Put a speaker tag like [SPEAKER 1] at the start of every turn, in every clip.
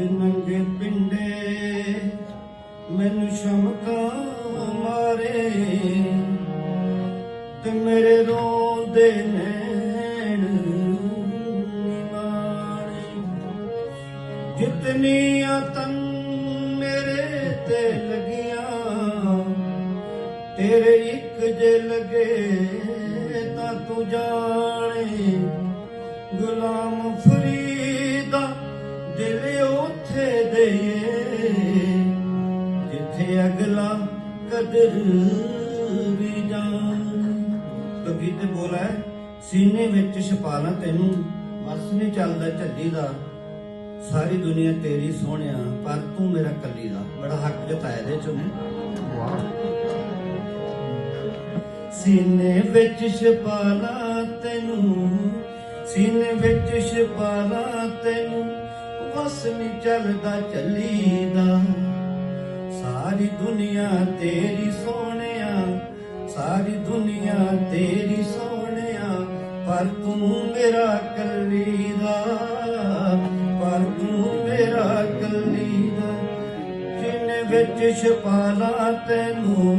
[SPEAKER 1] ਨੰਗੇ ਪਿੰਡੇ ਮੈਨੂੰ ਸ਼ਮਕਾ ਮਾਰੇ ਤੇ ਮੇਰੇ ਰੋਂਦੇ ਨੈਣ ਨਿਮਾਣੇ ਜਿਤਨੀਆਂ ਤਨ ਮੇਰੇ ਤੇ ਲੱਗੀਆਂ, ਤੇਰੇ ਇੱਕ ਜੇ ਲਗੇ ਤਾਂ ਤੂੰ ਜਾ ਕਦਰ ਵੀ ਜਾਣ ਕਵੀ ਤੇ ਬੋਲਾ ਹੈ, ਸੀਨੇ ਵਿੱਚ ਛਪਾਣਾ ਤੈਨੂੰ ਬਸ ਨਹੀਂ ਚੱਲਦਾ ਝੱਲੀ ਦਾ। ਸਾਰੀ ਦੁਨੀਆ ਤੇਰੀ ਸੋਹਣਿਆ ਪਰ ਤੂੰ ਮੇਰਾ ਕੱਲੀ ਦਾ। ਬੜਾ ਹੱਕ ਜਤਾਇਆ ਦੇ ਚੋਂ ਸੀਨੇ ਵਿੱਚ ਛਪਾਲਾ ਤੈਨੂੰ ਸੀਨੇ ਵਿੱਚ ਛਪਾਲਾ ਤੈਨੂੰ ਵਸ ਨਹੀਂ ਚੱਲਦਾ ਚੱਲੀਦਾ ਸਾਰੀ ਦੁਨੀਆ ਤੇਰੀ ਸੋਹਣਿਆ, ਸਾਰੀ ਦੁਨੀਆ ਤੇਰੀ ਸੋਹਣਿਆ, ਪਰ ਤੂੰ ਮੇਰਾ ਕੱਲੀ ਦਾ ਪਰ ਤੂੰ ਮੇਰਾ ਕੱਲੀ ਦਾ ਸੀਨੇ ਵਿੱਚ ਛਪਾਲਾ ਤੈਨੂੰ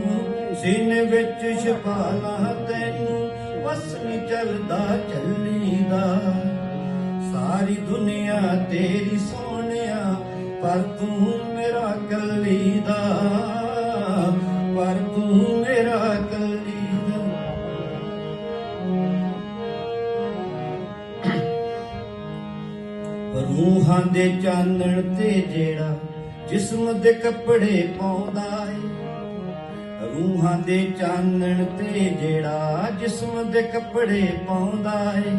[SPEAKER 1] ਸੀਨੇ ਵਿੱਚ ਛਪਾਲਾ ਤੈਨੂੰ ਵਸ ਨਹੀਂ ਚੱਲਦਾ ਚੱਲੀਦਾ। ਸਾਰੀ ਦੁਨੀਆ ਤੇਰੀ ਸੋਹਣਿਆ ਪਰ ਤੂੰ ਮੇਰਾ ਕੱਲੀ ਦਾ ਪਰ ਤੂੰ ਮੇਰਾ ਕੱਲੀ ਦਾ ਰੂਹਾਂ ਦੇ ਚਾਨਣ ਤੇ ਜਿਹੜਾ ਜਿਸਮ ਦੇ ਕੱਪੜੇ ਪਾਉਂਦਾ ਏ, ਰੂਹਾਂ ਦੇ ਚਾਨਣ ਤੇ ਜਿਹੜਾ ਜਿਸਮ ਦੇ ਕੱਪੜੇ ਪਾਉਂਦਾ ਏ,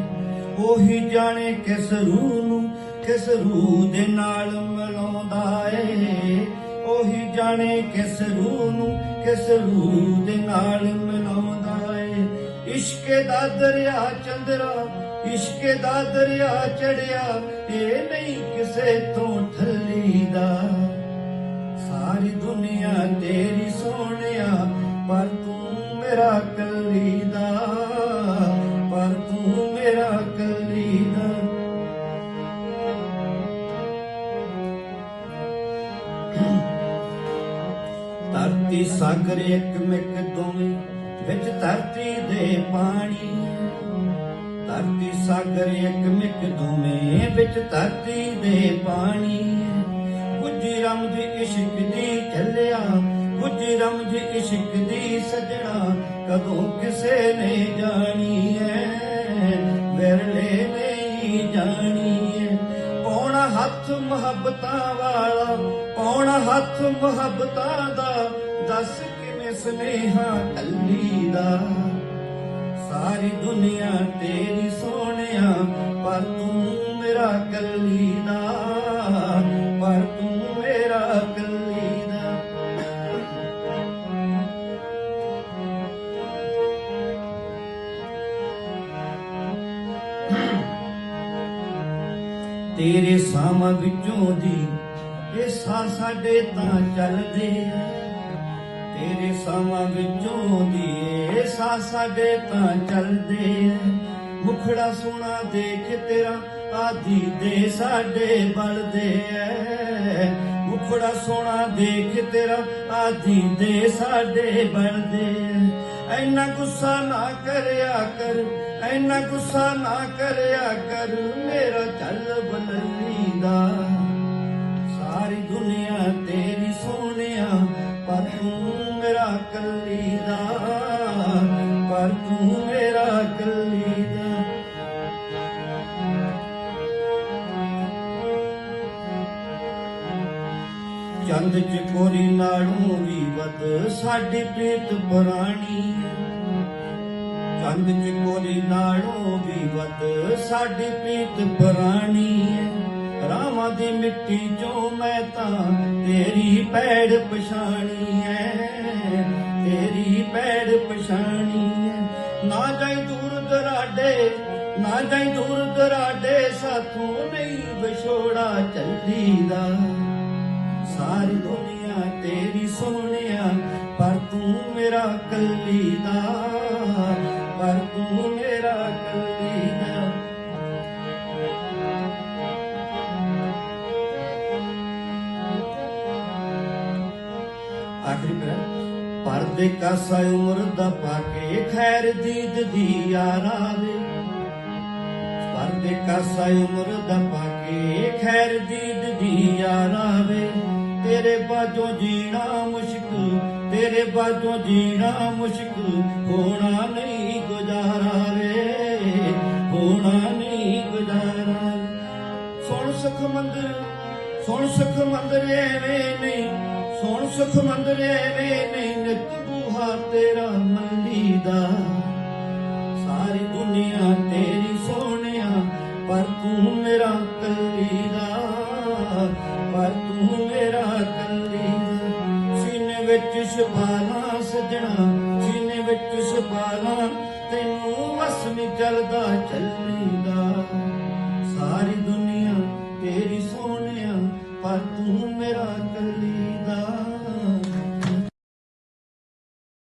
[SPEAKER 1] ਉਹੀ ਜਾਣੇ ਕਿਸ ਰੂਹ ਨੂੰ ਕਿਸ ਰੂਹ ਦੇ ਨਾਲ ਮਿਲਾਉਂਦਾ ਏ? ਉਹੀ ਜਾਣੇ ਕਿਸ ਰੂਹ ਨੂੰ, ਕਿਸ ਰੂਹ ਦੇ ਨਾਲ ਮਿਲਾਉਂਦਾ ਏ? ਇਸ਼ਕ ਦਾ ਦਰਿਆ ਚੰਦਰਾ, ਇਸ਼ਕ ਦਾ ਦਰਿਆ ਚੜਿਆ, ਇਹ ਨਹੀਂ ਕਿਸੇ ਤੋਂ ਠੱਲੀ ਦਾ ਸਾਰੀ ਦੁਨੀਆ ਤੇਰੀ ਸੋਹਣਿਆ, ਪਰ ਤੂੰ ਮੇਰਾ ਕੱਲੀ ਧਰਤੀ ਸਾਗਰ ਇੱਕ ਮਿੱਕ ਦੋਵੇਂ, ਵਿੱਚ ਧਰਤੀ ਦੇ ਪਾਣੀ। ਧਰਤੀ ਸਾਗਰ ਇੱਕ ਮਿਕ ਦੋਵੇਂ, ਵਿੱਚ ਧਰਤੀ ਦੇ ਪਾਣੀ। ਕੁਝ ਰਮਜ ਇਸ਼ਕ ਦੀ ਚੱਲਿਆ, ਕੁਝ ਰਮਜ ਇਸ਼ਕ ਦੀ ਸਜਣਾ, ਕਦੋਂ ਕਿਸੇ ਨੇ ਜਾਣੀ ਐ, ਵਿਰਲੇ ਨਹੀਂ ਜਾਣੀ ਹੱਥ ਮੁਹੱਬਤਾਂ ਵਾਲਾ ਪੌਣਾ ਹੱਥ ਮੁਹੱਬਤਾਂ ਦਾ? ਦੱਸ ਕਿਵੇਂ ਸੁਨੇਹਾ ਕੱਲੀ ਦਾ ਸਾਰੀ ਦੁਨੀਆ ਤੇਰੀ ਸੋਹਣਿਆ, ਪਰ ਤੂੰ ਮੇਰਾ ਕੱਲੀ ਦਾ ਤੇਰੇ ਸਾਹਾਂ ਵਿੱਚੋਂ ਦੀ ਇਹ ਸਾਹ ਸਾਡੇ ਤਾਂ ਚੱਲਦੇ ਆ। ਤੇਰੇ ਸਾਹਾਂ ਵਿੱਚੋਂ ਦੀ ਇਹ ਸਾਹ ਸਾਡੇ ਤਾਂ ਚੱਲਦੇ ਆ। ਮੁਖੜਾ ਸੋਹਣਾ ਦੇਖ ਤੇਰਾ ਆਦੀ ਦੇ ਸਾਡੇ ਬਲਦੇ ਐ ਮੁਖੜਾ ਸੋਨਾ ਦੇਖ ਤੇਰਾ ਆਦੀ ਦੇ ਸਾਡੇ ਬਲਦੇ ਐ ਐਨਾ ਗੁੱਸਾ ਨਾ ਕਰਿਆ ਕਰ, ਐਨਾ ਗੁੱਸਾ ਨਾ ਕਰਿਆ ਕਰ, ਮੇਰਾ ਤੂੰ ਮੇਰਾ ਕੱਲੀ ਦਾ। ਚੰਦ ਚਕੋਰੀ ਨਾਲੋਂ ਵੀ ਵੱਧ, ਸਾਡੀ ਪ੍ਰੀਤ ਪੁਰਾਣੀ। ਚੰਦ ਚਕੋਰੀ ਨਾਲੋਂ ਵੀ ਵੱਧ, ਸਾਡੀ ਪ੍ਰੀਤ ਪੁਰਾਣੀ ਰਾਵਾਂ ਦੀ ਮਿੱਟੀ ਚੋਂ ਮੈਂ ਤਾਂ ਤੇਰੀ ਪੈੜ ਪਛਾਣੀ ਹੈ। ਤੇਰੀ ਪੈੜ ਪਛਾਣੀ ਨਾ ਜਾਈ ਦੂਰ ਦਰਾਡੇ, ਨਾ ਜਾਈ ਦੂਰ ਦਰਾਡੇ, ਸਾਥੋਂ ਨਹੀਂ ਵਿਛੋੜਾ ਚੱਲੀਦਾ। ਸਾਰੀ ਦੁਨੀਆ ਤੇਰੀ ਸੋਹਣਿਆ, ਪਰ ਤੂੰ ਮੇਰਾ ਕੱਲੀ ਦਾ ਪਰ ਤੂੰ ਦੇ ਕਾਸਾ ਉਮਰ ਦਾ ਪਾ ਕੇ ਖੈਰ ਦੀਦ ਦੀ ਯਾਰਾ ਯਾਰਾਵੇ ਪਰਦੇ ਕਾਸਾ ਉਮਰ ਦਾ ਪਾ ਕੇ ਖੈਰ ਦੀਦ ਦੀ ਯਾਰਾ ਯਾਰਾਵੇ ਤੇਰੇ ਬਾਝੋਂ ਜੀਣਾ ਮੁਸ਼ਕ, ਤੇਰੇ ਬਾਝੋਂ ਜੀਣਾ ਮੁਸ਼ਕ, ਹੋਣਾ ਨਹੀਂ ਗੁਜ਼ਾਰਾ ਰੇ ਹੋਣਾ ਨਹੀਂ ਗੁਜ਼ਾਰਾ ਸੁਣ ਸੁਖ ਮੰਦਰ, ਸੁਣ ਸੁਖ ਮੰਦਰ ਐਵੇਂ ਨਹੀਂ ਸੁਣ ਸੁਖ ਮੰਦਰ ਐਵੇਂ ਨਹੀਂ ਨਿਤ ਬੂਹਾ ਤੇਰਾ ਮੰਦੀ ਦਾ ਸਾਰੀ ਦੁਨੀਆ ਤੇਰੀ ਸੋਹਣਿਆ, ਪਰ ਤੂੰ ਮੇਰਾ ਕੱਲੀ ਦਾ ਪਰ ਤੂੰ ਮੇਰਾ ਕੱਲੀ ਦਾ ਸੀਨੇ ਵਿੱਚ ਛਪਾਲਾ ਸਜਣਾ, ਸੀਨੇ ਵਿੱਚ ਛਪਾਲਾ ਤੈਨੂੰ ਵਸ ਨਹੀਂ ਚੱਲਦਾ ਚੱਲੀਦਾ